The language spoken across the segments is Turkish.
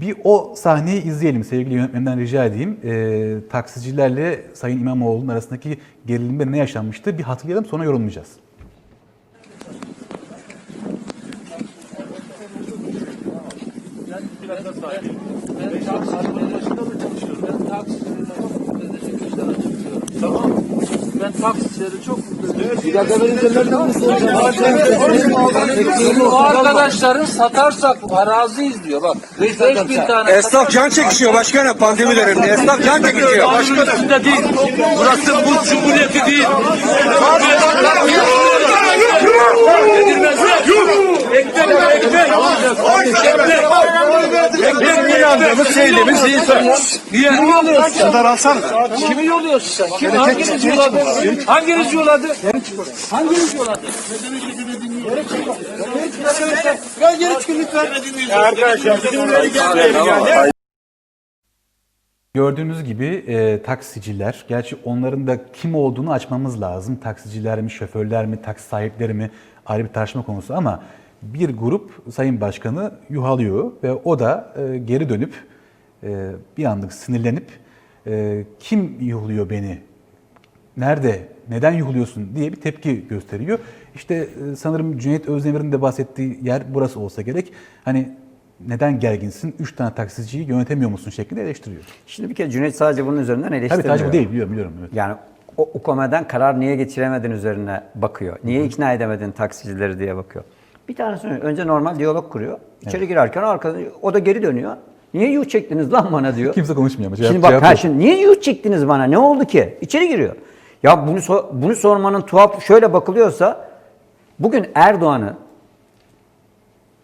Bir o sahneyi izleyelim sevgili yönetmenden rica edeyim. Ee, taksicilerle Sayın İmamoğlu'nun arasındaki gerilimde ne yaşanmıştı bir hatırlayalım sonra yorumlayacağız. Tamam. Ben taksicileri çok Bu arkadaşların satarsak araziyiz diyor bak. 5000 tane Esnaf can çekişiyor başkanım pandemi döneminde. Esnaf can çekişiyor. Başkanım. Burası bu cumhuriyeti değil. Edilmezler. Ekmek, ekmek. Ekmek. İnandığımız sevdiğimiz insanlar. Niye? Kimi yoluyorsun? Kadar alsana. Kimi yoluyorsun sen? Kim? Hanginiz yoladı? Hanginiz yoladı? Hanginiz yoladı? Gel geri çıkın lütfen. Arkadaşlar bizimleri gelmeyelim yani. Gördüğünüz gibi e, taksiciler, gerçi onların da kim olduğunu açmamız lazım. Taksiciler mi, şoförler mi, taksi sahipleri mi ayrı bir tartışma konusu ama bir grup Sayın Başkanı yuhalıyor ve o da e, geri dönüp e, bir anlık sinirlenip e, kim yuhluyor beni, nerede, neden yuhluyorsun diye bir tepki gösteriyor. İşte e, sanırım Cüneyt Özdemir'in de bahsettiği yer burası olsa gerek. Hani neden gerginsin, üç tane taksiciyi yönetemiyor musun şeklinde eleştiriyor. Şimdi bir kere Cüneyt sadece bunun üzerinden Tabii eleştirmiyor. sadece bu değil biliyorum biliyorum. Evet. Yani o UKOME'den karar niye geçiremedin üzerine bakıyor. Niye ikna edemedin taksicileri diye bakıyor. Bir tanesi önce normal diyalog kuruyor. İçeri girerken arkadaş o da geri dönüyor. Niye yuh çektiniz lan bana diyor. Kimse konuşmuyor ama cevap, Şimdi bak ha, şimdi niye yuh çektiniz bana? Ne oldu ki? İçeri giriyor. Ya bunu so- bunu sormanın tuhaf şöyle bakılıyorsa bugün Erdoğan'ı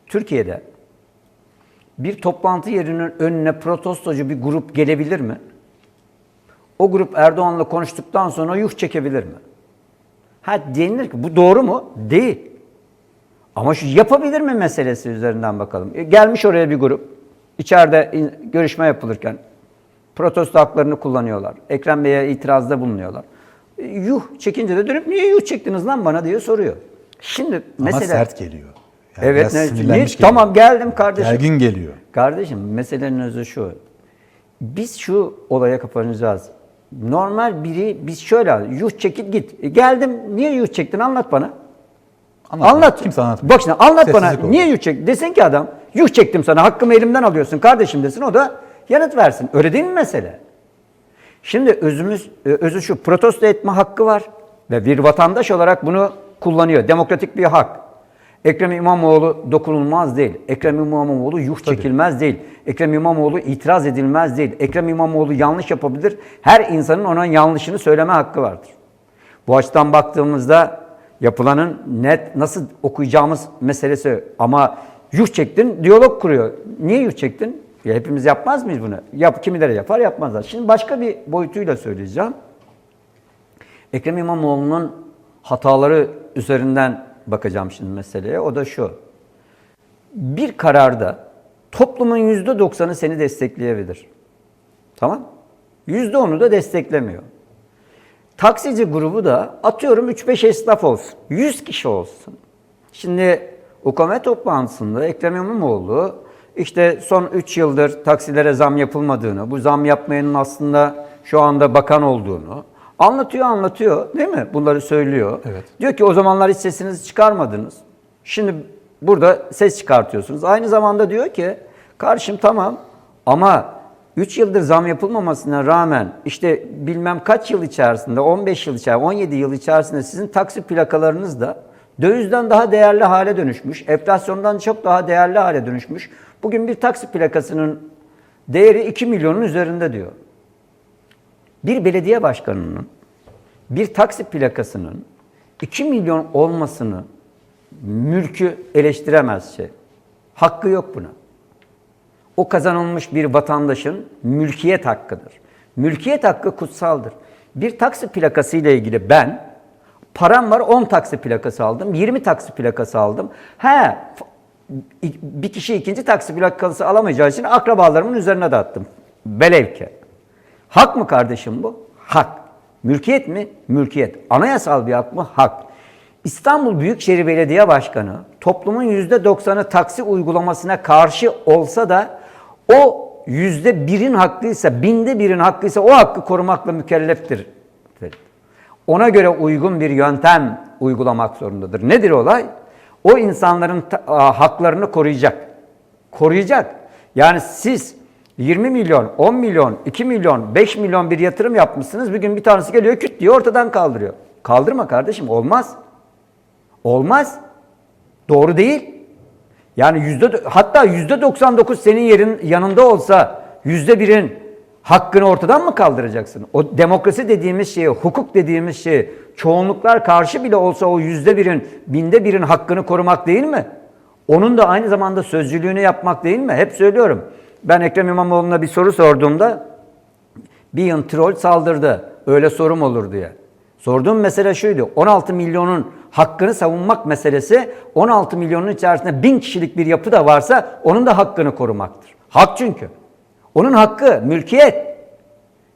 Türkiye'de bir toplantı yerinin önüne protestocu bir grup gelebilir mi? O grup Erdoğan'la konuştuktan sonra yuh çekebilir mi? Ha denilir ki bu doğru mu? Değil. Ama şu yapabilir mi meselesi üzerinden bakalım. E, gelmiş oraya bir grup. İçeride in- görüşme yapılırken protesto haklarını kullanıyorlar. Ekrem Bey'e itirazda bulunuyorlar. E, yuh çekince de dönüp niye yuh çektiniz lan bana diye soruyor. Şimdi Ama mesela sert geliyor. Yani evet ne, niye- tamam geldim kardeşim. Gergin geliyor. Kardeşim meselenin özü şu. Biz şu olaya kapanacağız. Normal biri biz şöyle yuh çekip git. E, geldim niye yuh çektin anlat bana. Anlatma. Anlat. Kimse anlatmıyor. Bak şimdi anlat bana Sessizlik olur. niye yuh çektin? Desin ki adam yuh çektim sana hakkımı elimden alıyorsun kardeşim desin o da yanıt versin. Öyle değil mi mesele? Şimdi özümüz, e, özü şu protesto etme hakkı var ve bir vatandaş olarak bunu kullanıyor. Demokratik bir hak. Ekrem İmamoğlu dokunulmaz değil. Ekrem İmamoğlu yuh çekilmez değil. Ekrem İmamoğlu itiraz edilmez değil. Ekrem İmamoğlu yanlış yapabilir. Her insanın ona yanlışını söyleme hakkı vardır. Bu açıdan baktığımızda yapılanın net nasıl okuyacağımız meselesi ama yuh çektin diyalog kuruyor. Niye yuh çektin? Ya hepimiz yapmaz mıyız bunu? Yap, kimileri yapar yapmazlar. Şimdi başka bir boyutuyla söyleyeceğim. Ekrem İmamoğlu'nun hataları üzerinden bakacağım şimdi meseleye. O da şu. Bir kararda toplumun yüzde doksanı seni destekleyebilir. Tamam? Yüzde onu da desteklemiyor. Taksici grubu da atıyorum 3-5 esnaf olsun. 100 kişi olsun. Şimdi UKM toplantısında Ekrem İmamoğlu işte son 3 yıldır taksilere zam yapılmadığını, bu zam yapmayanın aslında şu anda bakan olduğunu anlatıyor anlatıyor değil mi? Bunları söylüyor. Evet. Diyor ki o zamanlar hiç sesinizi çıkarmadınız. Şimdi burada ses çıkartıyorsunuz. Aynı zamanda diyor ki kardeşim tamam ama 3 yıldır zam yapılmamasına rağmen işte bilmem kaç yıl içerisinde 15 yıl içerisinde 17 yıl içerisinde sizin taksi plakalarınız da dövizden daha değerli hale dönüşmüş. Enflasyondan çok daha değerli hale dönüşmüş. Bugün bir taksi plakasının değeri 2 milyonun üzerinde diyor. Bir belediye başkanının bir taksi plakasının 2 milyon olmasını mülkü eleştiremez şey. Hakkı yok buna. O kazanılmış bir vatandaşın mülkiyet hakkıdır. Mülkiyet hakkı kutsaldır. Bir taksi plakası ile ilgili ben param var 10 taksi plakası aldım, 20 taksi plakası aldım. He bir kişi ikinci taksi plakası alamayacağı için akrabalarımın üzerine dağıttım. Velev ki. Hak mı kardeşim bu? Hak. Mülkiyet mi? Mülkiyet. Anayasal bir hak mı? Hak. İstanbul Büyükşehir Belediye Başkanı toplumun %90'ı taksi uygulamasına karşı olsa da O yüzde birin hakkıysa, binde birin hakkıysa o hakkı korumakla mükelleftir. Ona göre uygun bir yöntem uygulamak zorundadır. Nedir olay? O insanların haklarını koruyacak. Koruyacak. Yani siz 20 milyon, 10 milyon, 2 milyon, 5 milyon bir yatırım yapmışsınız. Bir gün bir tanesi geliyor küt diye ortadan kaldırıyor. Kaldırma kardeşim olmaz. Olmaz. Doğru değil. Yani yüzde hatta yüzde 99 senin yerin yanında olsa yüzde birin hakkını ortadan mı kaldıracaksın? O demokrasi dediğimiz şeyi, hukuk dediğimiz şey, çoğunluklar karşı bile olsa o yüzde birin, binde birin hakkını korumak değil mi? Onun da aynı zamanda sözcülüğünü yapmak değil mi? Hep söylüyorum. Ben Ekrem İmamoğlu'na bir soru sorduğumda bir yıl troll saldırdı. Öyle sorum olur diye. Sorduğum mesele şuydu. 16 milyonun hakkını savunmak meselesi 16 milyonun içerisinde bin kişilik bir yapı da varsa onun da hakkını korumaktır. Hak çünkü. Onun hakkı, mülkiyet.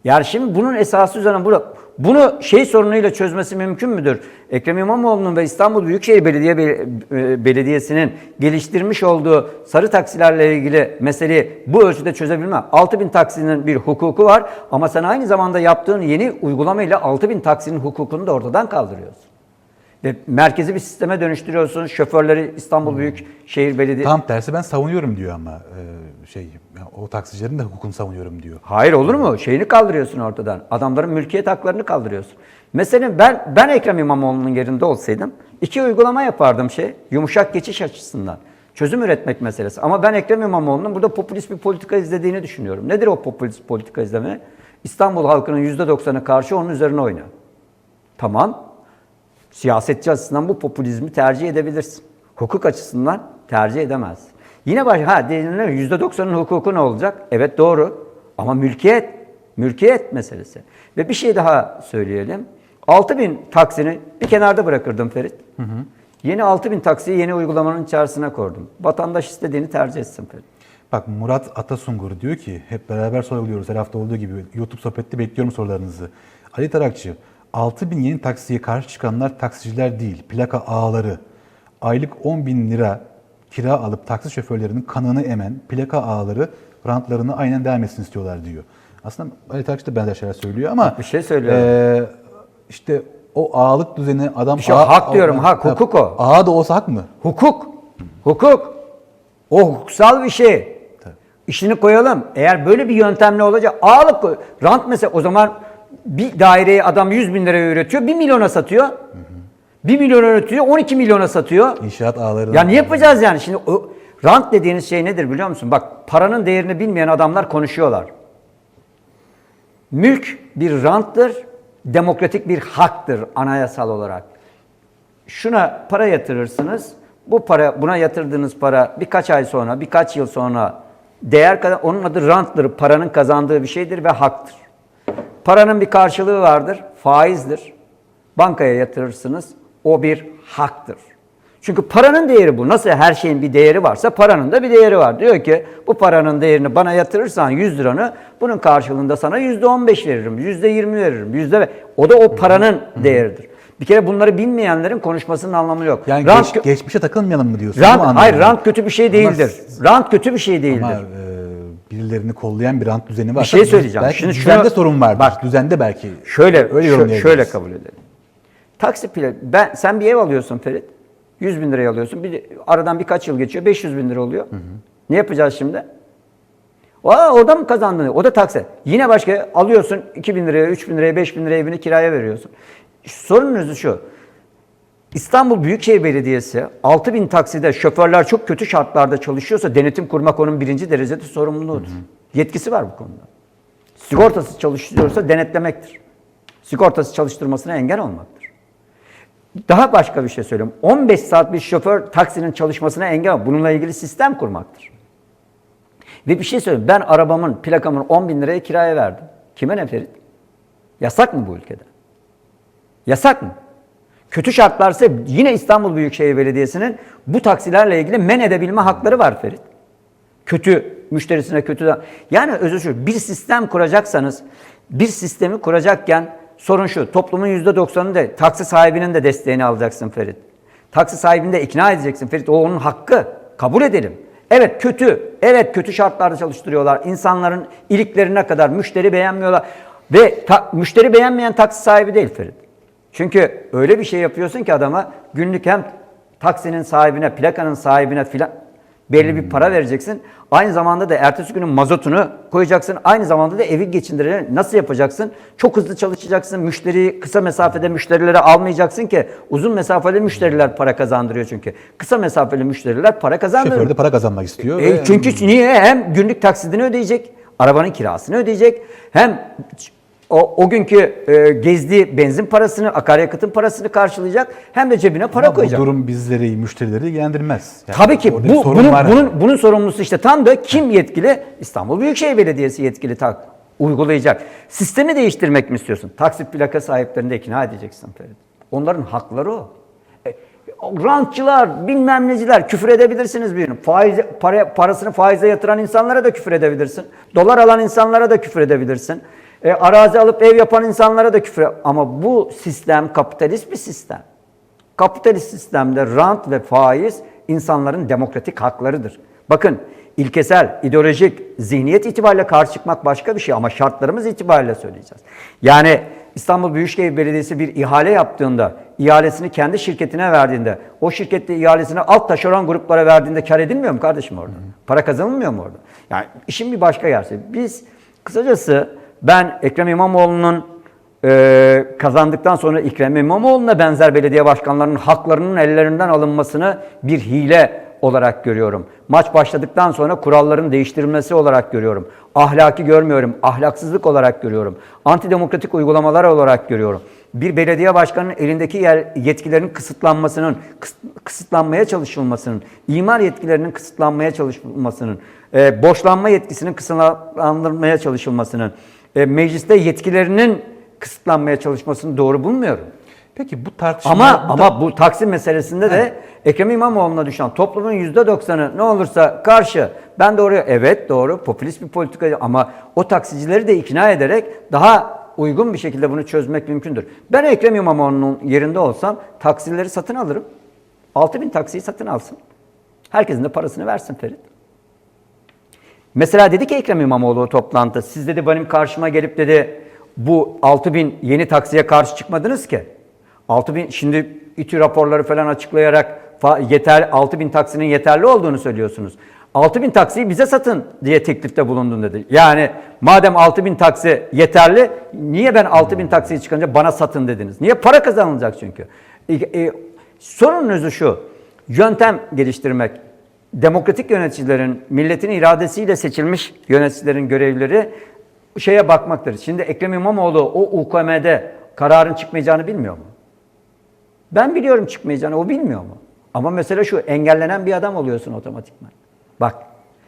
Yani şimdi bunun esası üzerine burada bunu şey sorunuyla çözmesi mümkün müdür? Ekrem İmamoğlu'nun ve İstanbul Büyükşehir Belediye Be- e, Belediyesi'nin geliştirmiş olduğu sarı taksilerle ilgili meseleyi bu ölçüde çözebilme. 6000 taksinin bir hukuku var ama sen aynı zamanda yaptığın yeni uygulamayla 6000 taksinin hukukunu da ortadan kaldırıyorsun. Ve merkezi bir sisteme dönüştürüyorsun. Şoförleri İstanbul Büyükşehir Belediyesi Tam tersi ben savunuyorum diyor ama e, şey yani o taksicilerin de hukukunu savunuyorum diyor. Hayır olur mu? Şeyini kaldırıyorsun ortadan. Adamların mülkiyet haklarını kaldırıyorsun. Mesela ben ben Ekrem İmamoğlu'nun yerinde olsaydım iki uygulama yapardım şey. Yumuşak geçiş açısından. Çözüm üretmek meselesi. Ama ben Ekrem İmamoğlu'nun burada popülist bir politika izlediğini düşünüyorum. Nedir o popülist politika izleme? İstanbul halkının %90'ı karşı onun üzerine oyna. Tamam. Siyasetçi açısından bu popülizmi tercih edebilirsin. Hukuk açısından tercih edemezsin. Yine baş, ha denilir %90'ın hukuku ne olacak? Evet doğru. Ama mülkiyet, mülkiyet meselesi. Ve bir şey daha söyleyelim. 6000 taksini bir kenarda bırakırdım Ferit. Yeni 6000 taksiyi yeni uygulamanın içerisine koydum. Vatandaş istediğini tercih etsin Ferit. Bak Murat Atasungur diyor ki hep beraber sorguluyoruz her hafta olduğu gibi YouTube sohbette bekliyorum sorularınızı. Ali Tarakçı 6000 yeni taksiye karşı çıkanlar taksiciler değil plaka ağları. Aylık 10 bin lira kira alıp taksi şoförlerinin kanını emen plaka ağları rantlarını aynen devam etsin istiyorlar diyor. Aslında Ali Tarakçı da benzer şeyler söylüyor ama Bir şey söylüyorum. eee, işte o ağalık düzeni adam Bir şey, hak diyorum, hak, hukuk o. Ağa da olsa hak mı? Hukuk. Hukuk. O hukuksal bir şey. İşini koyalım. Eğer böyle bir yöntemle olacak ağalık koy. Rant mesela o zaman bir daireyi adam 100 bin liraya üretiyor. 1 milyona satıyor. 1 milyon üretiyor 12 milyona satıyor. İnşaat ağları. Ya ne yapacağız yani? Şimdi o rant dediğiniz şey nedir biliyor musun? Bak paranın değerini bilmeyen adamlar konuşuyorlar. Mülk bir ranttır, demokratik bir haktır anayasal olarak. Şuna para yatırırsınız. Bu para buna yatırdığınız para birkaç ay sonra, birkaç yıl sonra değer kazan onun adı ranttır. Paranın kazandığı bir şeydir ve haktır. Paranın bir karşılığı vardır, faizdir. Bankaya yatırırsınız, o bir haktır. Çünkü paranın değeri bu. Nasıl her şeyin bir değeri varsa paranın da bir değeri var. Diyor ki bu paranın değerini bana yatırırsan 100 liranı bunun karşılığında sana %15 veririm, %20 veririm, yüzde O da o paranın değeridir. Bir kere bunları bilmeyenlerin konuşmasının anlamı yok. Yani rant, geç- geçmişe takılmayalım mı diyorsun? rant, hayır rant kötü bir şey Ama değildir. s- Rant kötü bir şey değildir. Ama e, birilerini kollayan bir rant düzeni var. Bir şey söyleyeceğim. Belki Şimdi düzende şuna- sorun var. Bak. düzende belki. Şöyle öyle şöyle kabul edelim. Taksi plak ben sen bir ev alıyorsun Ferit. 100 bin liraya alıyorsun. Bir, aradan birkaç yıl geçiyor. 500 bin lira oluyor. Ne yapacağız şimdi? Aa, orada mı kazandın? O da taksi. Yine başka alıyorsun 2 bin liraya, 3 bin liraya, 5 bin liraya evini kiraya veriyorsun. Sorunun özü şu. İstanbul Büyükşehir Belediyesi 6 bin takside şoförler çok kötü şartlarda çalışıyorsa denetim kurmak onun birinci derecede sorumluluğudur. Yetkisi var bu konuda. Sigortası çalıştırıyorsa denetlemektir. Sigortası çalıştırmasına engel olmaktır. Daha başka bir şey söyleyeyim. 15 saat bir şoför taksinin çalışmasına engel olmak. Bununla ilgili sistem kurmaktır. Ve bir şey söyleyeyim. Ben arabamın, plakamın 10 bin liraya kiraya verdim. Kime ne Ferit? Yasak mı bu ülkede? Yasak mı? Kötü şartlarsa yine İstanbul Büyükşehir Belediyesi'nin bu taksilerle ilgili men edebilme hakları var Ferit. Kötü, müşterisine kötü. Yani özü şu, bir sistem kuracaksanız, bir sistemi kuracakken sorun şu, toplumun %90'ını da taksi sahibinin de desteğini alacaksın Ferit. Taksi sahibini de ikna edeceksin Ferit. O onun hakkı. Kabul edelim. Evet kötü. Evet kötü şartlarda çalıştırıyorlar. İnsanların iliklerine kadar müşteri beğenmiyorlar. Ve ta- müşteri beğenmeyen taksi sahibi değil Ferit. Çünkü öyle bir şey yapıyorsun ki adama günlük hem taksinin sahibine, plakanın sahibine filan belli bir para vereceksin. Aynı zamanda da ertesi günün mazotunu koyacaksın. Aynı zamanda da evi geçindireni nasıl yapacaksın? Çok hızlı çalışacaksın. Müşteriyi kısa mesafede müşterileri almayacaksın ki uzun mesafeli müşteriler para kazandırıyor çünkü. Kısa mesafeli müşteriler para kazandırıyor. Şoför de para kazanmak istiyor. E, ve- çünkü niye? Hem günlük taksidini ödeyecek, arabanın kirasını ödeyecek, hem o, o günkü e, gezdiği benzin parasını, akaryakıtın parasını karşılayacak, hem de cebine para Ama koyacak. Bu durum bizleri, müşterileri ilgilendirmez. Yani Tabii ki bir bu, bunun, bunun, bunun sorumlusu işte tam da kim yetkili? İstanbul Büyükşehir Belediyesi yetkili tak, uygulayacak. Sistemi değiştirmek mi istiyorsun? Taksit plaka sahiplerini de ikna edeceksin Ferit. Onların hakları o. E, rantçılar, bilmem neciler küfür edebilirsiniz birinin. Faiz, para, parasını faize yatıran insanlara da küfür edebilirsin. Dolar alan insanlara da küfür edebilirsin. E, arazi alıp ev yapan insanlara da küfür Ama bu sistem kapitalist bir sistem. Kapitalist sistemde rant ve faiz insanların demokratik haklarıdır. Bakın ilkesel, ideolojik, zihniyet itibariyle karşı çıkmak başka bir şey ama şartlarımız itibariyle söyleyeceğiz. Yani İstanbul Büyükşehir Belediyesi bir ihale yaptığında, ihalesini kendi şirketine verdiğinde, o şirkette ihalesini alt taşeron gruplara verdiğinde kar edilmiyor mu kardeşim orada? Para kazanılmıyor mu orada? Yani işin bir başka gerçeği. Biz kısacası ben Ekrem İmamoğlu'nun ee, kazandıktan sonra Ekrem İmamoğlu'na benzer belediye başkanlarının haklarının ellerinden alınmasını bir hile olarak görüyorum. Maç başladıktan sonra kuralların değiştirilmesi olarak görüyorum. Ahlaki görmüyorum, ahlaksızlık olarak görüyorum. Antidemokratik uygulamalar olarak görüyorum. Bir belediye başkanının elindeki yer, yetkilerin kısıtlanmasının, kıs- kısıtlanmaya çalışılmasının, imar yetkilerinin kısıtlanmaya çalışılmasının, e, borçlanma yetkisinin kısıtlandırmaya çalışılmasının, e, mecliste yetkilerinin kısıtlanmaya çalışmasını doğru bulmuyorum. Peki bu tartışma... Ama bu ama bu Taksim meselesinde de Ekrem İmamoğlu'na düşen toplumun yüzde doksanı ne olursa karşı. Ben doğru, evet doğru, popülist bir politika ama o taksicileri de ikna ederek daha uygun bir şekilde bunu çözmek mümkündür. Ben Ekrem İmamoğlu'nun yerinde olsam taksileri satın alırım. 6000 taksiyi satın alsın. Herkesin de parasını versin Ferit. Mesela dedi ki Ekrem İmamoğlu toplantı, siz dedi benim karşıma gelip dedi bu 6000 yeni taksiye karşı çıkmadınız ki. 6000 şimdi İTÜ raporları falan açıklayarak yeter 6000 taksinin yeterli olduğunu söylüyorsunuz. 6000 taksiyi bize satın diye teklifte bulundun dedi. Yani madem 6000 taksi yeterli niye ben 6000 taksiyi çıkınca bana satın dediniz? Niye para kazanılacak çünkü? E, e, sorunun özü şu. Yöntem geliştirmek, demokratik yöneticilerin, milletin iradesiyle seçilmiş yöneticilerin görevleri şeye bakmaktır. Şimdi Ekrem İmamoğlu o UKM'de kararın çıkmayacağını bilmiyor mu? Ben biliyorum çıkmayacağını, o bilmiyor mu? Ama mesela şu, engellenen bir adam oluyorsun otomatikman. Bak.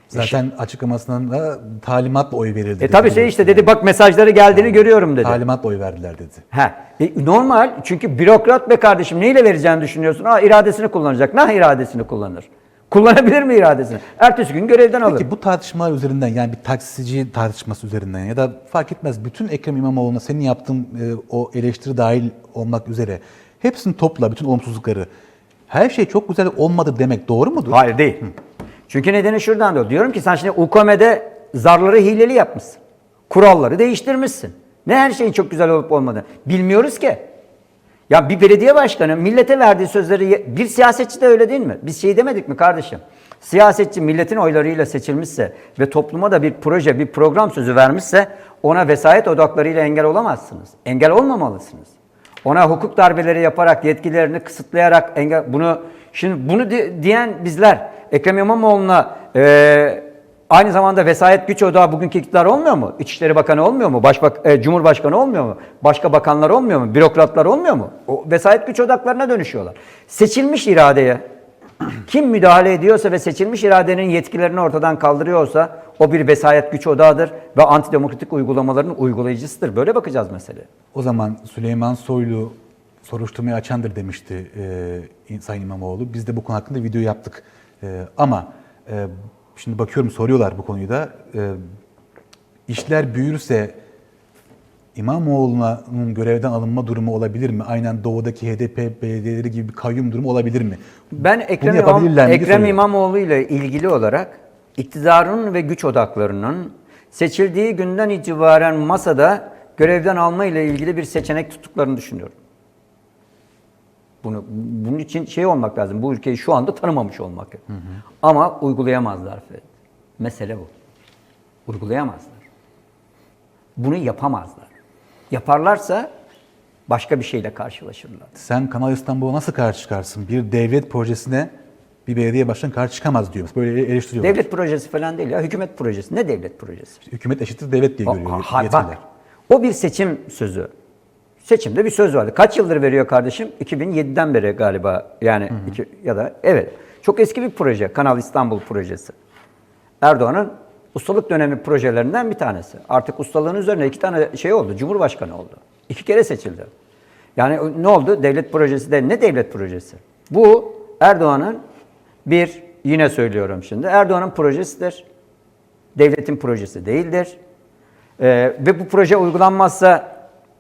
Zaten açıklamasından da talimatla oy verildi. E tabii şey işte dedi bak mesajları geldiğini görüyorum dedi. Talimatla oy verdiler dedi. He. E, normal çünkü bürokrat be kardeşim neyle vereceğini düşünüyorsun? Aa iradesini kullanacak. Nah iradesini kullanır. Kullanabilir mi iradesini? Ertesi gün görevden alır. Peki bu tartışmalar üzerinden yani bir taksici tartışması üzerinden ya da fark etmez bütün Ekrem İmamoğlu'na senin yaptığın e, o eleştiri dahil olmak üzere hepsini topla bütün olumsuzlukları. Her şey çok güzel olmadı demek doğru mudur? Hayır değil. Çünkü nedeni şuradan diyor. Diyorum ki sen şimdi UKM'de zarları hileli yapmışsın. Kuralları değiştirmişsin. Ne her şeyin çok güzel olup olmadı. Bilmiyoruz ki. Ya bir belediye başkanı millete verdiği sözleri bir siyasetçi de öyle değil mi? Biz şey demedik mi kardeşim? Siyasetçi milletin oylarıyla seçilmişse ve topluma da bir proje, bir program sözü vermişse ona vesayet odaklarıyla engel olamazsınız. Engel olmamalısınız. Ona hukuk darbeleri yaparak, yetkilerini kısıtlayarak engel bunu şimdi bunu di- diyen bizler Ekrem İmamoğlu'na eee Aynı zamanda vesayet güç odağı bugünkü iktidar olmuyor mu? İçişleri Bakanı olmuyor mu? Başbak e, Cumhurbaşkanı olmuyor mu? Başka bakanlar olmuyor mu? Bürokratlar olmuyor mu? O vesayet güç odaklarına dönüşüyorlar. Seçilmiş iradeye kim müdahale ediyorsa ve seçilmiş iradenin yetkilerini ortadan kaldırıyorsa o bir vesayet güç odağıdır ve antidemokratik uygulamaların uygulayıcısıdır. Böyle bakacağız meseleye. O zaman Süleyman Soylu soruşturmayı açandır demişti e, Sayın İmamoğlu. Biz de bu konu hakkında video yaptık. E, ama e, şimdi bakıyorum soruyorlar bu konuyu da. E, işler büyürse İmamoğlu'nun görevden alınma durumu olabilir mi? Aynen doğudaki HDP belediyeleri gibi bir kayyum durumu olabilir mi? Ben Ekrem, İmam, Ekrem. İmamoğlu ile ilgili olarak iktidarın ve güç odaklarının seçildiği günden itibaren masada görevden alma ile ilgili bir seçenek tuttuklarını düşünüyorum. Bunu bunun için şey olmak lazım. Bu ülkeyi şu anda tanımamış olmak. Ama uygulayamazlar. Mesele bu. Uygulayamazlar. Bunu yapamazlar. Yaparlarsa başka bir şeyle karşılaşırlar. Sen Kanal İstanbul'a nasıl karşı çıkarsın? Bir devlet projesine bir belediye başkanı karşı çıkamaz diyor. Böyle eleştiriyorlar. Devlet projesi falan değil ya. Hükümet projesi. Ne devlet projesi? Hükümet eşittir devlet diye görüyor ha, bak, o bir seçim sözü. Seçimde bir söz vardı. Kaç yıldır veriyor kardeşim? 2007'den beri galiba. Yani iki, ya da evet. Çok eski bir proje. Kanal İstanbul projesi. Erdoğan'ın ustalık dönemi projelerinden bir tanesi. Artık ustalığın üzerine iki tane şey oldu. Cumhurbaşkanı oldu. İki kere seçildi. Yani ne oldu? Devlet projesi de ne devlet projesi? Bu Erdoğan'ın bir yine söylüyorum şimdi. Erdoğan'ın projesidir. Devletin projesi değildir. Ee, ve bu proje uygulanmazsa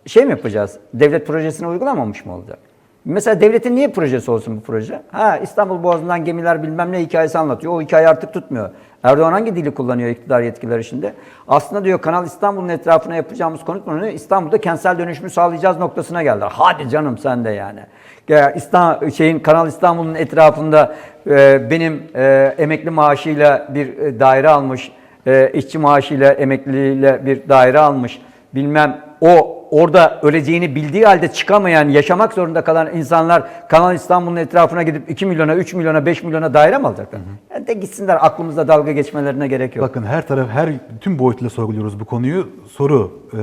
şey mi yapacağız? Devlet projesini uygulamamış mı olacak? Mesela devletin niye projesi olsun bu proje? Ha İstanbul Boğazı'ndan gemiler bilmem ne hikayesi anlatıyor. O hikaye artık tutmuyor. Erdoğan hangi dili kullanıyor iktidar yetkileri şimdi? Aslında diyor Kanal İstanbul'un etrafına yapacağımız konutmanı İstanbul'da kentsel dönüşümü sağlayacağız noktasına geldiler. Hadi canım sen de yani. Ya İstanbul, şeyin Kanal İstanbul'un etrafında e, benim e, emekli maaşıyla bir e, daire almış e, işçi maaşıyla, emekliliğiyle bir daire almış, bilmem o orada öleceğini bildiği halde çıkamayan, yaşamak zorunda kalan insanlar Kanal İstanbul'un etrafına gidip 2 milyona, 3 milyona, 5 milyona daire mi alacaklar? Yani de gitsinler aklımızda dalga geçmelerine gerek yok. Bakın her taraf, her tüm boyutuyla sorguluyoruz bu konuyu. Soru, e,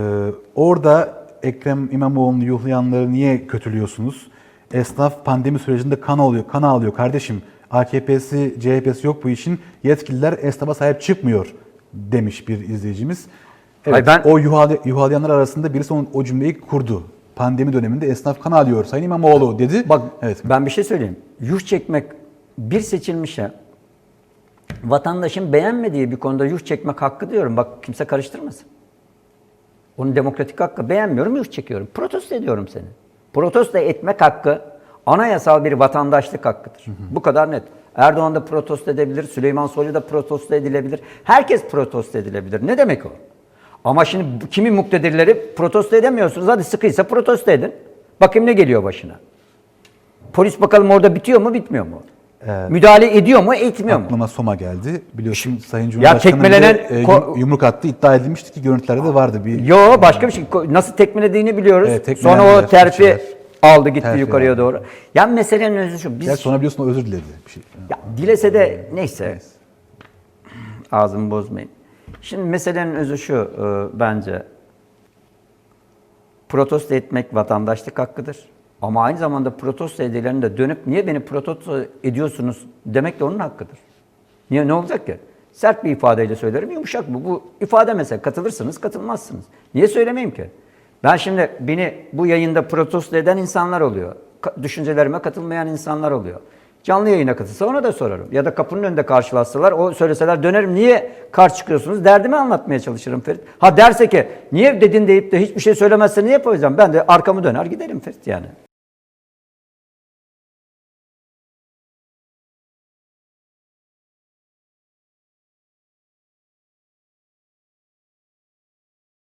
orada Ekrem İmamoğlu'nu yuhlayanları niye kötülüyorsunuz? Esnaf pandemi sürecinde kan alıyor, kan alıyor kardeşim. AKP'si, CHP'si yok bu işin. Yetkililer esnafa sahip çıkmıyor demiş bir izleyicimiz. Evet, Hayır, ben- o yuhal- yuhalayanlar arasında birisi onun, o cümleyi kurdu. Pandemi döneminde esnaf kan alıyor Sayın İmamoğlu dedi. Bak evet. ben bir şey söyleyeyim. Yuh çekmek bir seçilmişe vatandaşın beğenmediği bir konuda yuh çekmek hakkı diyorum. Bak kimse karıştırmasın. Onun demokratik hakkı beğenmiyorum, yuh çekiyorum. Protesto ediyorum seni. Protesto etmek hakkı anayasal bir vatandaşlık hakkıdır. Bu kadar net. Erdoğan da protesto edebilir, Süleyman Soylu da protesto edilebilir. Herkes protesto edilebilir. Ne demek o? Ama şimdi kimi muktedirleri protesto edemiyorsunuz. Hadi sıkıysa protesto edin. Bakayım ne geliyor başına. Polis bakalım orada bitiyor mu, bitmiyor mu? Müdahale ediyor mu, etmiyor mu? Aklıma Soma geldi. Biliyorsun Sayın Cumhurbaşkanı tekmelenen bile, e, yumruk attı iddia edilmişti ki görüntülerde de vardı. Bir Yo başka bir şey. Nasıl tekmelediğini biliyoruz. Evet, Sonra o terfi aldı gitti Terfi yukarıya aldı. doğru. Ya meselenin özü şu. Biz sonra biliyorsun o özür diledi. Bir şey. ya, dilese de neyse. Ağzımı bozmayın. Şimdi meselenin özü şu e, bence. Protesto etmek vatandaşlık hakkıdır. Ama aynı zamanda protesto edilenin de dönüp niye beni protesto ediyorsunuz demek de onun hakkıdır. Niye ne olacak ki? Sert bir ifadeyle söylerim, yumuşak bu. Bu ifade mesela katılırsınız, katılmazsınız. Niye söylemeyeyim ki? Ben şimdi beni bu yayında protesto eden insanlar oluyor. Ka- düşüncelerime katılmayan insanlar oluyor. Canlı yayına katılsa ona da sorarım. Ya da kapının önünde karşılaşsalar, o söyleseler dönerim. Niye karşı çıkıyorsunuz? Derdimi anlatmaya çalışırım Ferit. Ha derse ki niye dedin deyip de hiçbir şey söylemezse ne yapacağım? Ben de arkamı döner giderim Ferit yani.